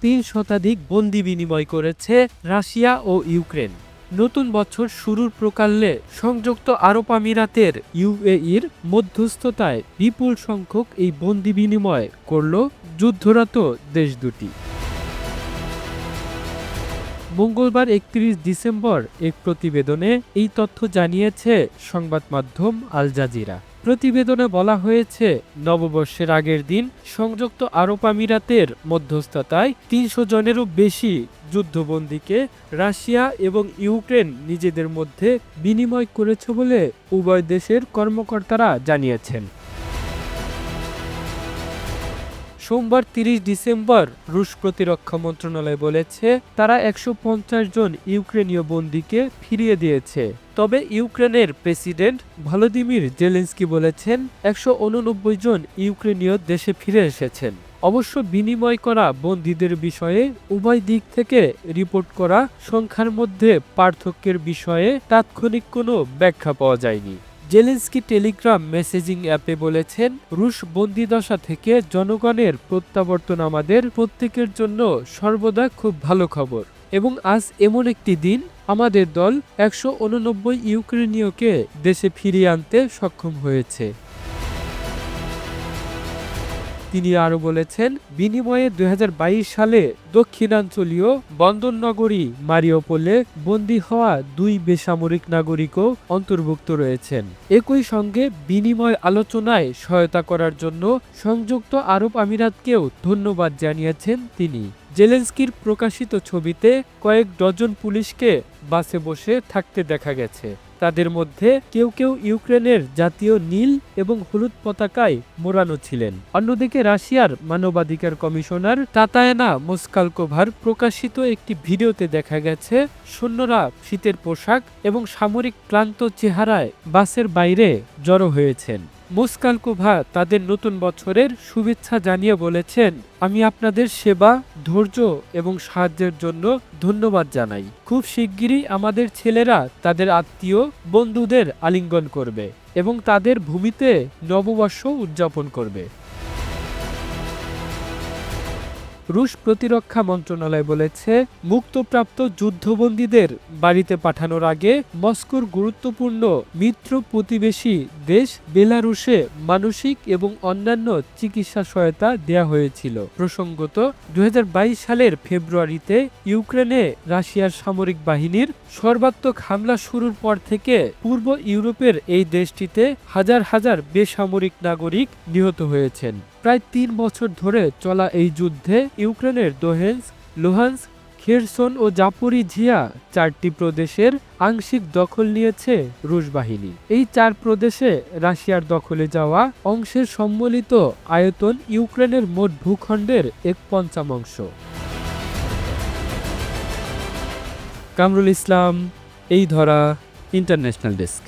তিন শতাধিক বন্দি বিনিময় করেছে রাশিয়া ও ইউক্রেন। নতুন বছর শুরুর প্রকাল্যে সংযুক্ত আরব আমিরাতের ইউএইর মধ্যস্থতায় বিপুল সংখ্যক এই বন্দি বিনিময় করল যুদ্ধরত দেশ দুটি। মঙ্গলবার একত্রিশ ডিসেম্বর এক প্রতিবেদনে এই তথ্য জানিয়েছে সংবাদ মাধ্যম আল জাজিরা। প্রতিবেদনে বলা হয়েছে, নববর্ষের আগের দিন সংযুক্ত আরব আমিরাতের মধ্যস্থতায় তিনশো জনেরও বেশি যুদ্ধবন্দীকে রাশিয়া এবং ইউক্রেন নিজেদের মধ্যে বিনিময় করেছে বলে উভয় দেশের কর্মকর্তারা জানিয়েছেন। সোমবার তিরিশ ডিসেম্বর রুশ প্রতিরক্ষা মন্ত্রণালয় বলেছে, তারা একশো পঞ্চাশ জন ইউক্রেনীয় বন্দীকে ফিরিয়ে দিয়েছে। তবে ইউক্রেনের প্রেসিডেন্ট ভলোদিমির জেলেন্সকি বলেছেন, একশো উননব্বই জন ইউক্রেনীয় দেশে ফিরে এসেছেন। অবশ্য বিনিময় করা বন্দীদের বিষয়ে উভয় দিক থেকে রিপোর্ট করা সংখ্যার মধ্যে পার্থক্যের বিষয়ে তাৎক্ষণিক কোনো ব্যাখ্যা পাওয়া যায়নি। জেলেন্সকি টেলিগ্রাম মেসেজিং অ্যাপে বলেছেন, রুশ বন্দিদশা থেকে জনগণের প্রত্যাবর্তন আমাদের প্রত্যেকের জন্য সর্বদা খুব ভালো খবর। এবং আজ এমন একটি দিন, আমাদের দল একশো উননব্বই ইউক্রেনীয়কে দেশে ফিরিয়ে আনতে সক্ষম হয়েছে। তিনি আরও বলেছেন, বিনিময়ে দুই হাজার বাইশ সালে দক্ষিণাঞ্চলীয় বন্দরনগরী মারিওপোলে বন্দী হওয়া দুই বেসামরিক নাগরিকও অন্তর্ভুক্ত রয়েছেন। একই সঙ্গে বিনিময় আলোচনায় সহায়তা করার জন্য সংযুক্ত আরব আমিরাতকেও ধন্যবাদ জানিয়েছেন তিনি। জেলেন্সকির প্রকাশিত ছবিতে কয়েক ডজন পুলিশকে বাসে বসে থাকতে দেখা গেছে। তাদের মধ্যে কেউ কেউ ইউক্রেনের জাতীয় নীল এবং হলুদ পতাকায় মোড়ানো ছিলেন। অন্যদিকে রাশিয়ার মানবাধিকার কমিশনার তাতায়না মোস্কালকোভার প্রকাশিত একটি ভিডিওতে দেখা গেছে, সৈন্যরা শীতের পোশাক এবং সামরিক ক্লান্ত চেহারায় বাসের বাইরে জড়ো হয়েছেন। মোস্কালকোভা তাদের নতুন বছরের শুভেচ্ছা জানিয়ে বলেছেন, আমি আপনাদের সেবা ধৈর্য এবং সাহায্যের জন্য ধন্যবাদ জানাই। খুব শিগগিরই আমাদের ছেলেরা তাদের আত্মীয়, বন্ধুদের আলিঙ্গন করবে এবং তাদের ভূমিতে নববর্ষ উদযাপন করবে। রুশ প্রতিরক্ষা মন্ত্রণালয় বলেছে, মুক্তপ্রাপ্ত যুদ্ধবন্দীদের বাড়িতে পাঠানোর আগে মস্কোর গুরুত্বপূর্ণ মিত্র প্রতিবেশী দেশ বেলারুশে মানসিক এবং অন্যান্য চিকিৎসা সহায়তা দেয়া হয়েছিল। প্রসঙ্গত দু হাজার বাইশ সালের ফেব্রুয়ারিতে ইউক্রেনে রাশিয়ার সামরিক বাহিনীর সর্বাত্মক হামলা শুরুর পর থেকে পূর্ব ইউরোপের এই দেশটিতে হাজার হাজার বেসামরিক নাগরিক নিহত হয়েছেন। প্রায় তিন বছর ধরে চলা এই যুদ্ধে ইউক্রেনের দোহেন্স, লোহান্স, খেরসন ও জাপোরিঝিয়া চারটি প্রদেশের আংশিক দখল নিয়েছে রুশ বাহিনী। এই চার প্রদেশে রাশিয়ার দখলে যাওয়া অংশের সম্মিলিত আয়তন ইউক্রেনের মোট ভূখণ্ডের এক পঞ্চমাংশ কামরুল ইসলাম, এই ধরা, ইন্টারন্যাশনাল ডেস্ক।